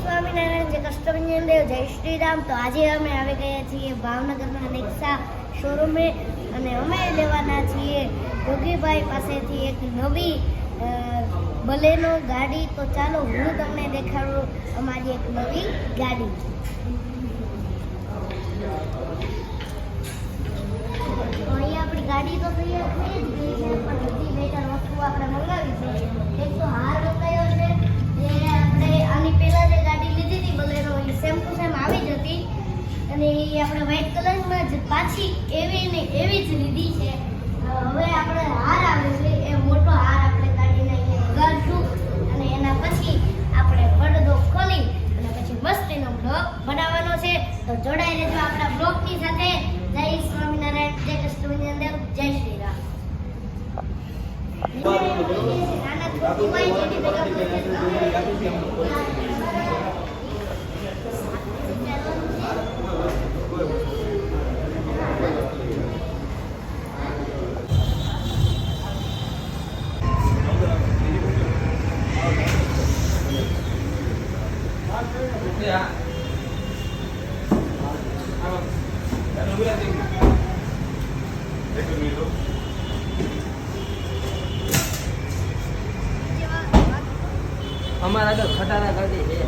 સ્વામિનારાયણ જે કષ્ટભંજન દેવ જય શ્રી રામ તો આજે અમે આવી ગયા છીએ ભાવનગરના નેક્સા શોરૂમે અને અમે લેવાના છીએ યોગીભાઈ પાસેથી એક નવી બલેનો ગાડી. તો ચાલો હું તમને દેખાડું અમારી એક નવી ગાડી. અહીંયા આપણી ગાડી તો તૈયાર થઈ જ ગઈ છે, પણ બધી લેટર વસ્તુ આપણે મંગાવી છે એક તો હાર અને એ આપણે વ્હાઈટ કલરમાં જ પાછી એવી ને એવી જ લીધી છે. હવે આપણે હાર આવે છે. એ મોટો હાર આપણે કાઢીને અહીંયા ગાળશું અને એના પછી આપણે પડદો ખોલી અને પછી મસ્તીનો બ્લોગ બનાવવાનો છે. તો જોડાઈ રહેજો આપણા બ્લોગની સાથે. જય સ્વામિનારાયણ. જય કૃષ્ણ દેવ જય શ્રી રામ નાના અમારા તો ખટારા ગાડી છે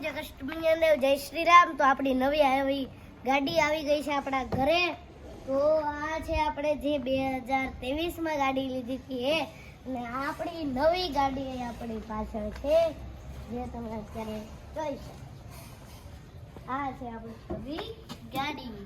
જય કૃષ્ણ દેવ જય શ્રી રામ તો આપણી નવી આવી ગાડી આવી ગઈ છે આપણા ઘરે. તો આ છે આપણે જે બે હજાર ત્રેવીસમાં ગાડી લીધી હતી એ. અને આપણી નવી ગાડી આપણી પાછળ છે, જે તમે અત્યારે જોઈ શકો આ છે આપણી નવી ગાડી.